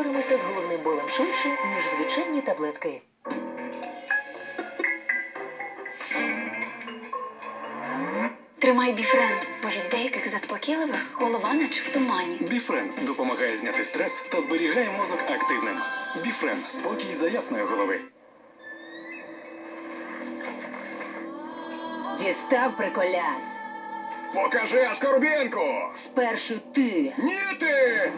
впораємося з головним болем швидше, ніж звичайні таблетки. Тримай біфрен, бо від деяких заспокійливих голова наче в тумані. Біфрен допомагає зняти стрес та зберігає мозок активним. Біфрен спокій за ясної голови. Дістав приколяс. Покажи Аскорбєнку! Спершу ти. Ні ти!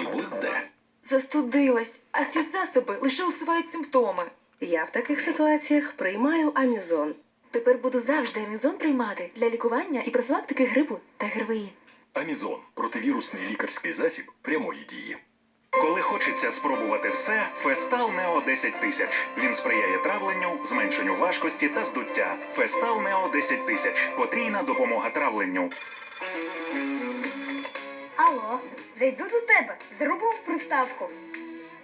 І будь-де. Застудилась, а ці засоби лише усувають симптоми. Я в таких ситуаціях приймаю амізон. Тепер буду завжди амізон приймати для лікування і профілактики грипу та ГРВІ. Амізон противірусний лікарський засіб прямої дії. Коли хочеться спробувати все, Фестал Нео 10 тисяч. Він сприяє травленню, зменшенню важкості та здуття. Фестал Нео 10 тисяч. Потрійна допомога травленню. Алло, зайду до тебе, зробив приставку.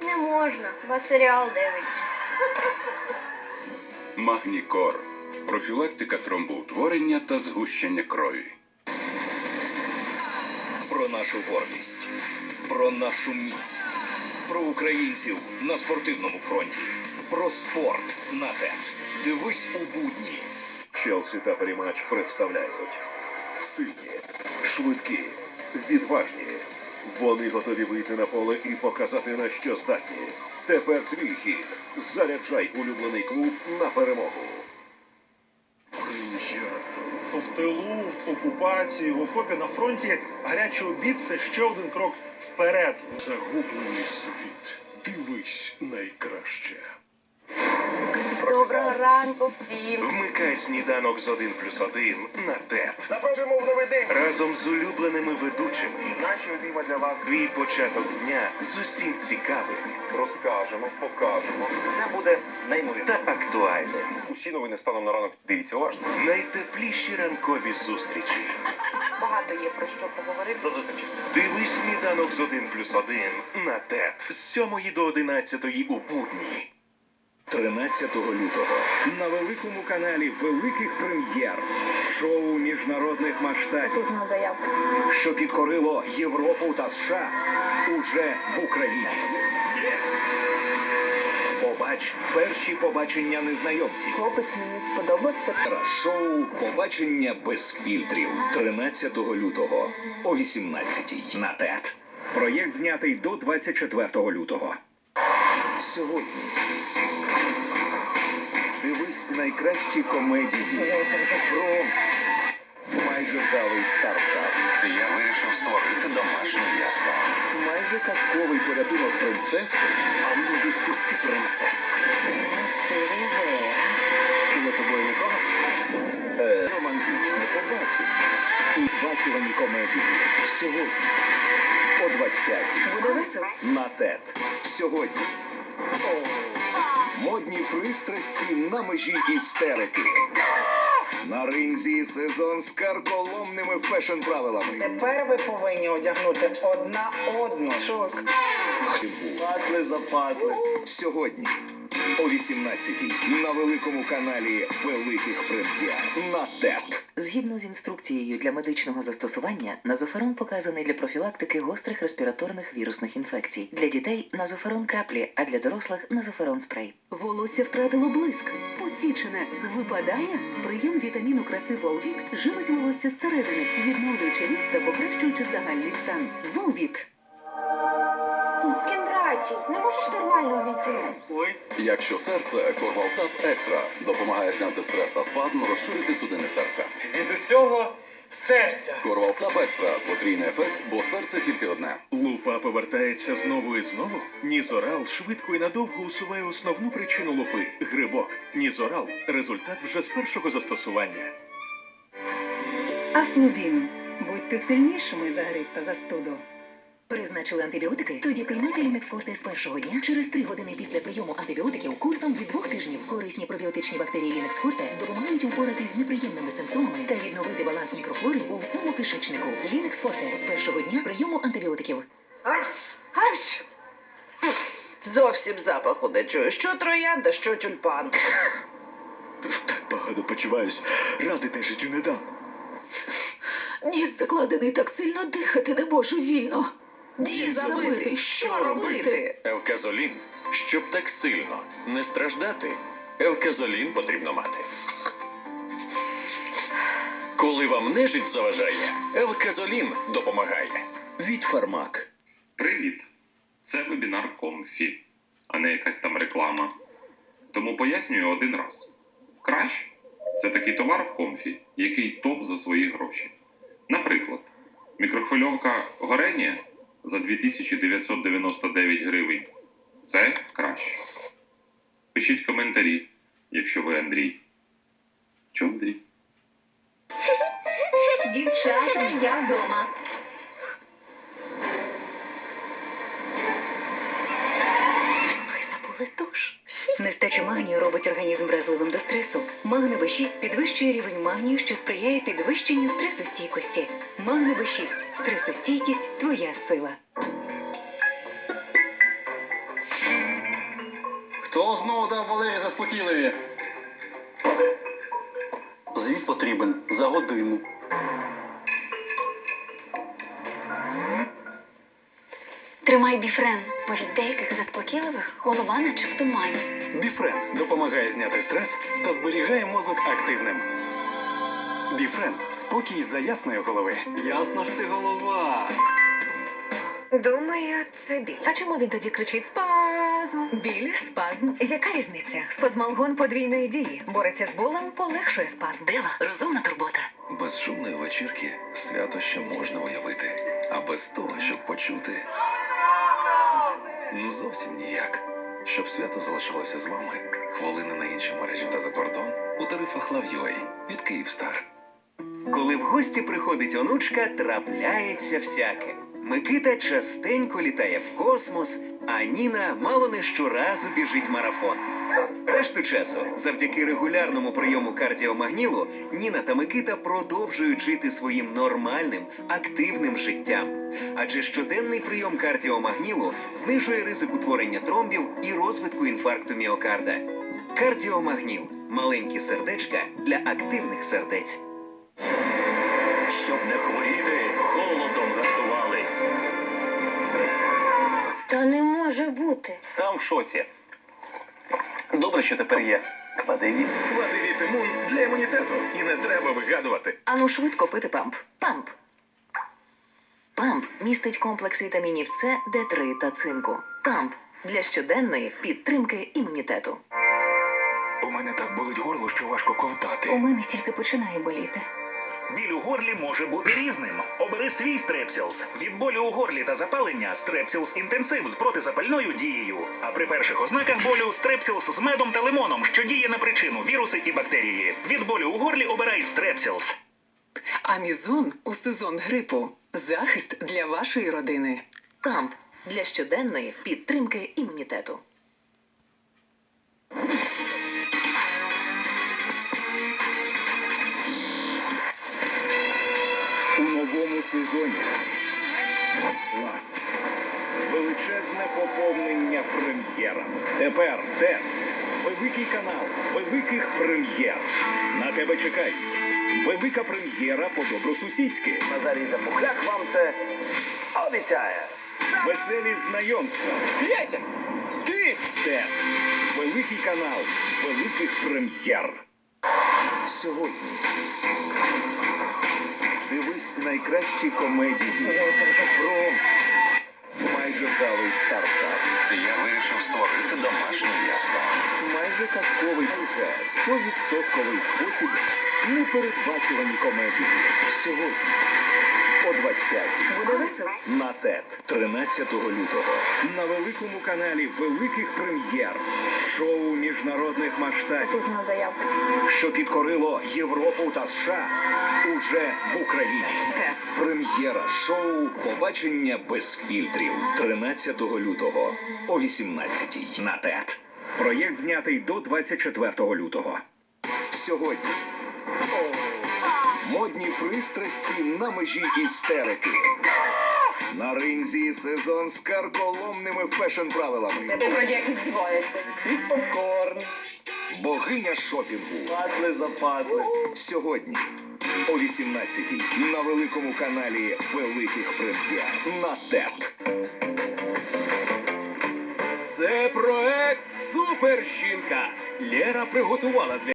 Не можна, вас серіал дивиться. Магнікор. Профілактика тромбоутворення та згущення крові. Про нашу гордість, про нашу міць, про українців на спортивному фронті, про спорт на ТЕТ. Дивись у будні. Челсі та Перемач представляють сильні, швидкі, відважні. Вони готові вийти на поле і показати на що здатні. Тепер твій хід. Заряджай улюблений клуб на перемогу. В тилу, в окупації, в окопі на фронті гарячий обід це ще один крок вперед. Загублений світ. Дивись найкраще. Доброго ранку всім! Вмикай сніданок з 1 плюс 1 на ТЕТ. Запрошуємо в новий день. Разом з улюбленими ведучими. Наші обійма для вас Твій початок дня з усім цікавим розкажемо, покажемо. Це буде неймовірно. та актуальним. Усі новини станом на ранок. Дивіться уважно. Найтепліші ранкові зустрічі. Багато є про що поговорити. До зустрічі. Дивись сніданок з 1 плюс 1 на ТЕТ з 7 до 11 у будні. 13 лютого на великому каналі Великих Прем'єр шоу міжнародних масштабів, що підкорило Європу та США уже в Україні. Побач перші побачення незнайомців. Хлопець мені сподобався. Шоу Побачення без фільтрів 13 лютого о 18 на ТЕТ. Проєкт знятий до 24 лютого. Сьогодні. Найкращі комедії про майже вдалий стартап. Я вирішив створити домашнє ясно. Майже казковий порятунок принцеси. А ну відпусти принцесу. За тобою нікого? Е, романтичне побачення. Бачувані комедії. Сьогодні. О 20 Буде весело. на ТЕТ. Сьогодні. Модні пристрасті на межі істерики. На ринзі сезон з карколомними фешн-правилами. Тепер ви повинні одягнути одна одну. Шок. Патли запатли. Сьогодні о 18-й на великому каналі Великих Прем'єр на ТЕТ. Згідно з інструкцією для медичного застосування, назоферон показаний для профілактики гострих респіраторних вірусних інфекцій. Для дітей назоферон краплі, а для дорослих назоферон спрей. Волосся втратило блиск, посічене, випадає. Прийом вітаміну краси Волвік живить волосся зсередини, відновлюючи ріст та покращуючи загальний стан. Волвік. Кіндраті, не можеш нормально увійти? Якщо серце, Корвалтап Екстра допомагає зняти стрес та спазм, розширити судини серця. Від усього серця. Корвалтап Екстра потрійний ефект, бо серце тільки одне. Лупа повертається знову і знову. Нізорал швидко і надовго усуває основну причину лупи грибок. Нізорал результат вже з першого застосування. Афлубін. Будьте сильнішими за грип та застуду. Призначили антибіотики? Тоді приймайте Лінексфорте з першого дня через три години після прийому антибіотиків курсом від двох тижнів. Корисні пробіотичні бактерії Лінексфорте допомагають упоратись з неприємними симптомами та відновити баланс мікрофлори у всьому кишечнику. Лінексфорте з першого дня прийому антибіотиків. Аж! Аж! Зовсім запаху не чую. Що троянда, що тюльпан. Так погано почуваюсь. Ради те життю не дам. Ніс закладений так сильно дихати не можу вільно. Ніс забитий. Що робити? Евказолін. Щоб так сильно не страждати, евказолін потрібно мати. Коли вам нежить заважає, евказолін допомагає. Від фармак. Привіт! Це вебінар Комфі, а не якась там реклама. Тому пояснюю один раз. Краш це такий товар в комфі, який топ за свої гроші. Наприклад, мікрохвильовка горення за 2999 гривень. Це краш. Пишіть коментарі, якщо ви Андрій. Чо Андрій? Дівчата, я вдома. Ви забули туш. Нестача магнію робить організм вразливим до стресу. Магне В6 підвищує рівень магнію, що сприяє підвищенню стресостійкості. Магне В6 стресостійкість твоя сила. Хто знову дав Валері заспокійливі? Звіт потрібен за годину. Тримай біфрен, бо від деяких заспокійливих голова наче в тумані. Біфрен допомагає зняти стрес та зберігає мозок активним. Біфрен спокій за ясної голови. Ясно ж ти голова. Думаю, це біль. А чому він тоді кричить спазм? Біль, спазм. Яка різниця? Спазмалгон подвійної дії. Бореться з болем, полегшує спазм. Дива, розумна турбота. Без шумної вечірки свято ще можна уявити, а без того, щоб почути. Ну зовсім ніяк. Щоб свято залишилося з вами, хвилини на інші мережі та за кордон у тарифах Лав.ua від Київстар. Коли в гості приходить онучка, трапляється всяке. Микита частенько літає в космос, а Ніна мало не щоразу біжить марафон. Решту часу, завдяки регулярному прийому кардіомагнілу, Ніна та Микита продовжують жити своїм нормальним, активним життям. Адже щоденний прийом кардіомагнілу знижує ризик утворення тромбів і розвитку інфаркту міокарда. Кардіомагніл маленькі сердечка для активних сердець. Щоб не хворіти, холодом гартувались. Та не може бути. Сам в шоці. Добре, що тепер є. Квадевіт. Кладивіт імун для імунітету. І не треба вигадувати. Ану швидко пити памп. Памп. Памп містить комплекс вітамінів С, Д3 та цинку. Памп для щоденної підтримки імунітету. У мене так болить горло, що важко ковтати. У мене тільки починає боліти. Біль у горлі може бути різним. Обери свій стрепсілс. Від болю у горлі та запалення стрепсілс інтенсив з протизапальною дією. А при перших ознаках болю стрепсілс з медом та лимоном, що діє на причину віруси і бактерії. Від болю у горлі обирай стрепсілс. Амізон у сезон грипу. Захист для вашої родини. Памп для щоденної підтримки імунітету. Сезоні. Клас. Величезне поповнення прем'єра. Тепер ТЕТ. Великий канал великих прем'єр. На тебе чекають. Велика прем'єра по добросусідськи. Назарій Запухляк вам це обіцяє. Веселі знайомства. Петя, ти! ТЕТ. Великий канал великих прем'єр. Сьогодні. Дивись найкращі комедії про майже вдалий стартап. Я вирішив створити домашнє ясно. Майже казковий, уже 100% спосіб непередбачувані комедії. Сьогодні о 20 Буде весело. на ТЕТ 13 лютого на великому каналі великих прем'єр. Шоу міжнародних масштабів, На заявку. що підкорило Європу та США уже в Україні. Прем'єра шоу Побачення без фільтрів 13 лютого о 18 на ТЕТ. Проєкт знятий до 24 лютого. Сьогодні. Модні пристрасті на межі істерики. На ринзі сезон з карколомними фешн-правилами. Вроді як здіваєшся. Світ попкорн. Богиня шопінгу. Пазли за пазли. Сьогодні о 18-й на великому каналі Великих Прем'єр на ТЕТ. Це проект Супер жінка. Лера приготувала для